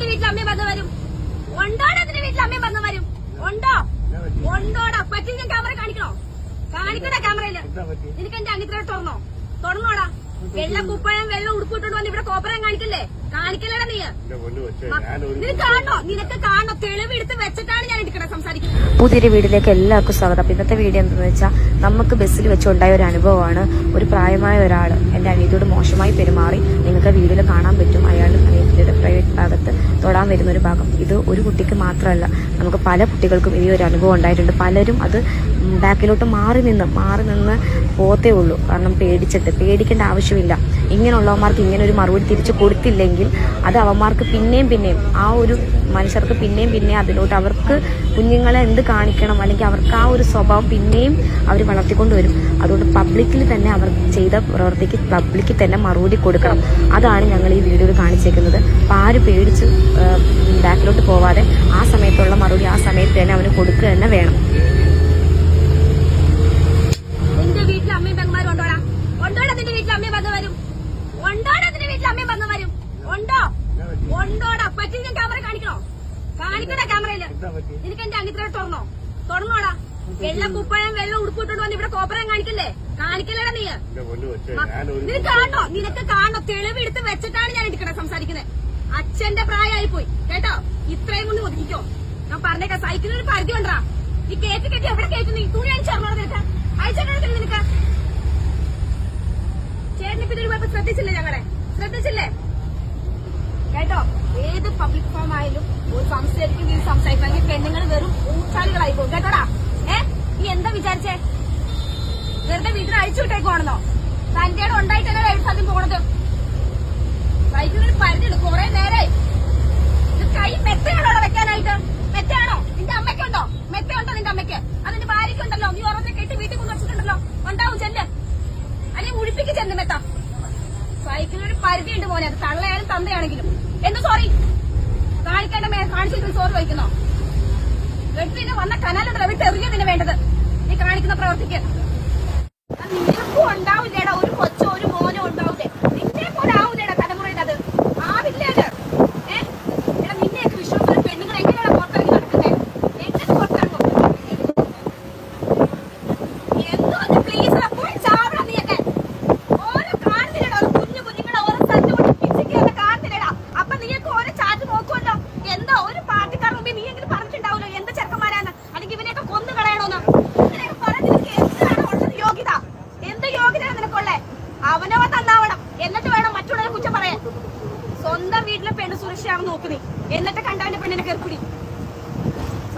നിന്റെ വീട്ടിൽ അമ്മയും വന്ന് വരും? ഉണ്ടോടാ അതിന്റെ വീട്ടിൽ അമ്മയും വന്ന് വരും? ഉണ്ടോ? ഉണ്ടോടാ. പറ്റി ഞാൻ ക്യാമറ കാണിക്കണോ? കാണിക്കണ ക്യാമറയിൽ നിനക്ക് എന്റെ അനിത്ര തുറന്നോ? തുറന്നോടാ. വെള്ള കുപ്പായം വെള്ളം ഉടുപ്പിട്ടോണ്ട് വന്ന് ഇവിടെ കോപ്പറം കാണിക്കല്ലേ? കാണിക്കല്ലടാ നീ. എന്റെ ഞാനൊരു നിനക്ക് തെളിവെടുത്ത് വെച്ചിട്ടാണ് ഞാൻ സംസാരിക്കുന്നത്. പുതിയൊരു വീട്ടിലേക്ക് എല്ലാവർക്കും സ്വാഗതം. അപ്പൊ ഇന്നത്തെ വീഡിയോ എന്താണെന്ന് വെച്ചാൽ നമുക്ക് ബസ്സിൽ വെച്ചുണ്ടായ ഒരു അനുഭവമാണ്. ഒരു പ്രായമായ ഒരാൾ എന്റെ അനിയത്തിയോട് മോശമായി പെരുമാറി നിങ്ങൾക്ക് വീഡിയോയിൽ കാണാൻ പറ്റും. അയാൾ അനിയത്തിയുടെ പ്രൈവറ്റ് ഭാഗത്ത് തൊടാൻ വരുന്ന ഒരു ഭാഗം. ഇത് ഒരു കുട്ടിക്ക് മാത്രമല്ല നമുക്ക് പല കുട്ടികൾക്കും ഈ ഒരു അനുഭവം ഉണ്ടായിട്ടുണ്ട്. പലരും അത് ബാക്കിലോട്ട് മാറി നിന്ന് മാറി നിന്ന് പോത്തേ ഉള്ളൂ. കാരണം പേടിച്ചിട്ട് പേടിക്കേണ്ട ആവശ്യമില്ല. ഇങ്ങനെയുള്ളവന്മാർക്ക് ഇങ്ങനെ ഒരു മറുപടി തിരിച്ചു കൊടുത്തില്ലെങ്കിൽ അത് അവന്മാർക്ക് പിന്നെയും പിന്നെയും ആ ഒരു മനുഷ്യർക്ക് പിന്നെയും പിന്നെയും അതിലോട്ട് അവർക്ക് കുഞ്ഞുങ്ങളെ എന്ത് കാണിക്കണം അല്ലെങ്കിൽ അവർക്ക് ആ ഒരു സ്വഭാവം പിന്നെയും അവർ വളർത്തിക്കൊണ്ട് വരും അതുകൊണ്ട് പബ്ലിക്കിൽ തന്നെ അവർ ചെയ്ത പ്രവർത്തിക്ക് പബ്ലിക്കിൽ തന്നെ മറുപടി കൊടുക്കണം. അതാണ് ഞങ്ങൾ ഈ വീഡിയോയിൽ കാണിച്ചേക്കുന്നത്. അപ്പോൾ ആര് പേടിച്ച് ബാക്കിലോട്ട് പോവാതെ ആ സമയത്തുള്ള മറുപടി ആ സമയത്ത് തന്നെ അവന് കൊടുക്കുക തന്നെ വേണം നിന്റെ വീട്ടിൽ അമ്മയും പെങ്ങന്മാരും ഉണ്ടോടാ ഉണ്ടോടാ നിന്റെ വീട്ടിൽ അമ്മയും വന്ന് വരും ഉണ്ടോടാ നിന്റെ വീട്ടിൽ അമ്മയും വന്ന് വരും ഉണ്ടോ ഉണ്ടോടാ പറ്റി ഞാൻ ക്യാമറ കാണിക്കണോ? കാണിക്കണ ക്യാമറയിൽ നിനക്ക് എന്റെ അനിത്ര തുറന്നോ? തുറന്നോടാ. വെള്ള കുപ്പായം വെള്ളം ഉടുപ്പിട്ടോണ്ട് വന്ന് ഇവിടെ കോപ്പറം കാണിക്കല്ലേ? കാണിക്കല്ലേടാ നീ. നിനക്ക് കാണോ നിനക്ക് കാണണോ? തെളിവെടുത്ത് വെച്ചിട്ടാണ് ഞാൻ എടുക്കണേ സംസാരിക്കുന്നത്. അച്ഛന്റെ പ്രായമായി പോയി കേട്ടോ? ഇത്രയും കൊണ്ട് ഒതുക്കിക്കോ ഞാൻ പറഞ്ഞേക്കാം. സൈക്കിളിന് പരിധി ഉണ്ടാ ഈ കേക്ക് കെട്ടി എവിടെ കേട്ടു നീ തുണി അണിച്ചറിഞ്ഞോ നിനക്ക്. അയച്ചിട്ടുണ്ടെങ്കിൽ നിനക്ക്? ചേട്ടന് പിന്നെ ഒരു കുഴപ്പം ശ്രദ്ധിച്ചില്ലേ ഞങ്ങളെ ശ്രദ്ധിച്ചില്ലേ കേട്ടോ ഏത് പബ്ലിക് ഫോം ആയാലും ഒരു സംസാരിക്കും സംസാരിക്കണമെങ്കിൽ പെണ്ണുങ്ങൾ വെറും ഊച്ചാലികളായി പോകും കേട്ടോടാ? ഏ? നീ എന്താ വിചാരിച്ചേ? വെറുതെ വീട്ടിൽ അഴിച്ചു വിട്ടേക്കുവാണെന്നോ? തന്റെ ഉണ്ടായിട്ടല്ലേ സാധ്യം പോണത്? വൈദ്യുതി പരിധിയുണ്ട് കുറെ ഇത് കൈ മെത്തയാണോ വെക്കാനായിട്ട്? മെത്തയാണോ? നിന്റെ അമ്മയ്ക്കുണ്ടോ? മെത്തയുണ്ടോ നിന്റെ അമ്മയ്ക്ക്? അത് അതിന്റെ ഭാര്യയ്ക്കുണ്ടല്ലോ. നീ ഓർമ്മ കെട്ടി വീട്ടിൽ കൊണ്ട് വെച്ചിട്ടുണ്ടല്ലോ. ഉണ്ടാവും ചെല്ല്. അല്ലെങ്കിൽ മുഴിപ്പിക്ക് ചെന്ന് മെത്ത. സൈക്കിളിനൊരു പരിധിയുണ്ട് മോനെ. അത് തള്ളയായാലും തന്തയാണെങ്കിലും. എന്ത് സോറി കാണിക്കേണ്ട കാണിച്ചിട്ട് സോറി വയ്ക്കുന്നോ? എടുത്തിന് വന്ന കനാലുണ്ടല്ലോ വിട്ട് എറിയ നിന്നെ വേണ്ടത്? നീ കാണിക്കുന്ന പ്രവർത്തിക്ക്. നിനക്കും ഉണ്ടാവില്ലേടാ ഒരു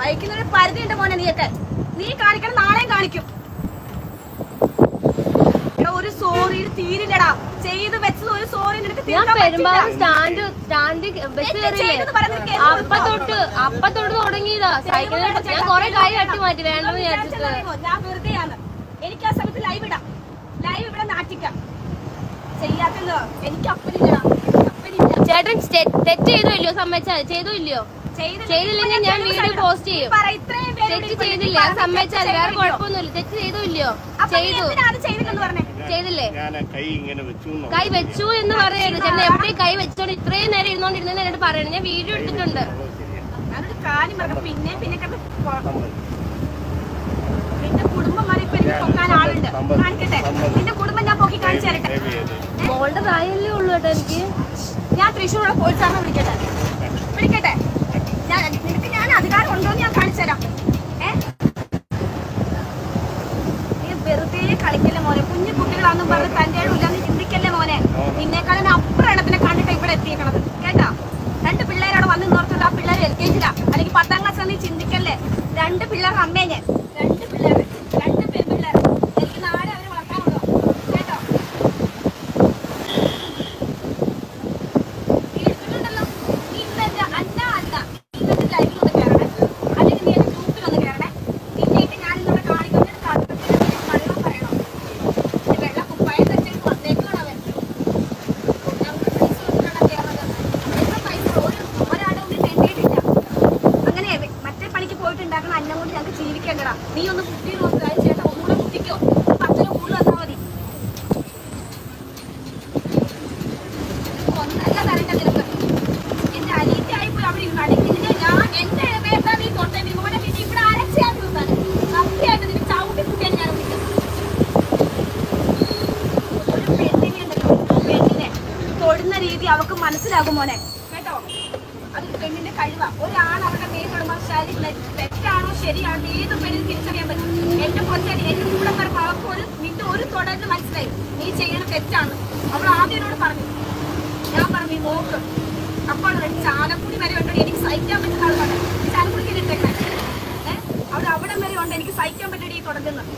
സഹിക്കുന്നൊരു പരിധിയുണ്ട് മോനെ നീയൊക്കെ. നീ കാണിക്കണം നാളെയും കാണിക്കും. ഒരു സോറി തീരില്ലടാ. ചെയ്ത് വെച്ചത് ഒരു സോറി ഞാൻ പെരുമ്പാവൂർ സ്റ്റാൻഡ് സ്റ്റാൻഡ് ബസ് എന്നെ കയറിയില്ലേ ചെയ്തെന്ന് പറഞ്ഞ് നിനക്ക് അപ്പ തൊട്ട് അപ്പ തൊട്ട് തുടങ്ങിയതാ. സൈക്കിളിൽ ഞാൻ കൊറേ കൈ തട്ടി മാറ്റി വേണ്ടെന്ന് ഞാൻ വെറുതെയാണ്. എനിക്ക് ആ സമയത്ത് ലൈവ് ഇടാം. ലൈവ് ഇവിടെ നാട്ടിക്കാം. ചെയ്യാത്തല്ലോ. എനിക്ക് അപ്പനില്ല. ചേട്ടൻ തെറ്റ് ചെയ്തോ ഇല്ലയോ? സമ്മതിച്ചാൽ ചെയ്തോ ഇല്ലയോ. ചെയ്തില്ലെങ്കിൽ ഞാൻ വീഡിയോ പോസ്റ്റ് ചെയ്യും. തെറ്റ് ചെയ്തില്ല. സമ്മതിച്ചാൽ വേറെ? കുഴപ്പമൊന്നുമില്ല. തെറ്റ് ചെയ്തില്ലയോ? ചെയ്തു. ചെയ്തില്ലേ? കൈ വെച്ചു എന്നോ? പറയരുത് ചേട്ടൻ എവിടെ കൈ വെച്ചോണ്ട് ഇത്രയും നേരം ഇരുന്നോണ്ടിരുന്ന എന്നോട് പറയണം. ഞാൻ വീഡിയോ എടുത്തിട്ടുണ്ട്. പിന്നെ പിന്നെ കിടന്ന് കൊ- സമ്മതി. നിന്റെ കുടുംബം മാറി ഇപ്പൊ എനിക്ക് പൊക്കാൻ ആളുണ്ട്. കാണിക്കട്ടെ? നിന്റെ കുടുംബം ഞാൻ പൊക്കി കാണിച്ചു തരട്ടെ? മോളുടെ പ്രായമല്ലേ ഉള്ളൂ കേട്ടോ എനിക്ക്. ഞാൻ തൃശ്ശൂരുടെ പോലീസാറിനെ വിളിക്കട്ടെ വിളിക്കട്ടെ ഞാൻ നിനക്ക് ഞാൻ അധികാരം ഉണ്ടോ എന്ന് ഞാൻ കാണിച്ചു തരാം ഏ നീ വെറുതെ കളിക്കല്ലേ മോനെ? കുഞ്ഞു കുട്ടികളാന്നും പറഞ്ഞ് തന്റെ ഇല്ലാന്ന് ചിന്തിക്കല്ലേ മോനെ? നിന്നേക്കാളും അപ്പുറം എണ്ണത്തിനെ കണ്ടിട്ട് ഇവിടെ എത്തിയേക്കണത്. കേട്ടോ? രണ്ട് പിള്ളേരാണ് വന്ന് നോർത്തുള്ള ആ പിള്ളേർ എൽ കെ ജിയിലാ. അല്ലെങ്കിൽ പത്താം ക്ലാസ് നീ ചിന്തിക്കല്ലേ? രണ്ട് പിള്ളേർ അമ്മേ തന്ന അന്നം കൊണ്ട് ഞങ്ങൾക്ക് ജീവിക്കേണ്ടടാ. നീ ഒന്ന് കുട്ടി നോക്കുക ചേട്ടാ ഒന്നുകൂടെ കുട്ടിക്കോ. പത്തിന് കൂടുതൽ തന്നാൽ മതി. ഒന്നല്ല തരണ്ട നിനക്ക്. എന്റെ അലീറ്റ ആയിപ്പോയി അവിടെ ഇരുന്ന് അടയ്ക്കുന്നില്ല ഞാൻ എന്റെ പേരുടെ നീ തൊട്ടേ. മോനെ പിന്നെ ഇവിടെ അരച്ചാൽ തീർത്താൻ സത്യമായിട്ട് നിനക്ക് ചവിട്ടി കുട്ടിയാൽ ഞാൻ വിളിക്കുന്നത് ഒരു പെണ്ണിനെ പെണ്ണിനെ തൊടുന്ന രീതി അവക്ക് മനസ്സിലാകും മോനെ. കേട്ടോ? അത് പെണ്ണിന്റെ കഴിവാണ് ഒരാൾ അവരുടെ മേലുള്ള ശരി തെറ്റാണോ ശരിയാണോ ഏത് പെണ്ണിന് തിരിച്ചറിയാൻ പറ്റും. എന്റെ കൊച്ചടി എന്റെ കൂടെ പറഞ്ഞ അവർക്ക് നിന്റെ ഒരു തുടർന്ന് മനസ്സിലായി. നീ ചെയ്യണ തെറ്റാണ്. അവൾ ആദ്യം എന്നോട് പറഞ്ഞു. ഞാൻ പറഞ്ഞു "നീ നോക്ക് അപ്പോൾ ചാലക്കുടി വരെ ഉണ്ടോ എനിക്ക് സഹിക്കാൻ പറ്റുന്ന ആൾ പറഞ്ഞു ചാലക്കുടിക്ക് അവിടെ അവിടെ വരെ ഉണ്ട്. എനിക്ക് സഹിക്കാൻ പറ്റടി ഈ തുടങ്ങുന്നത്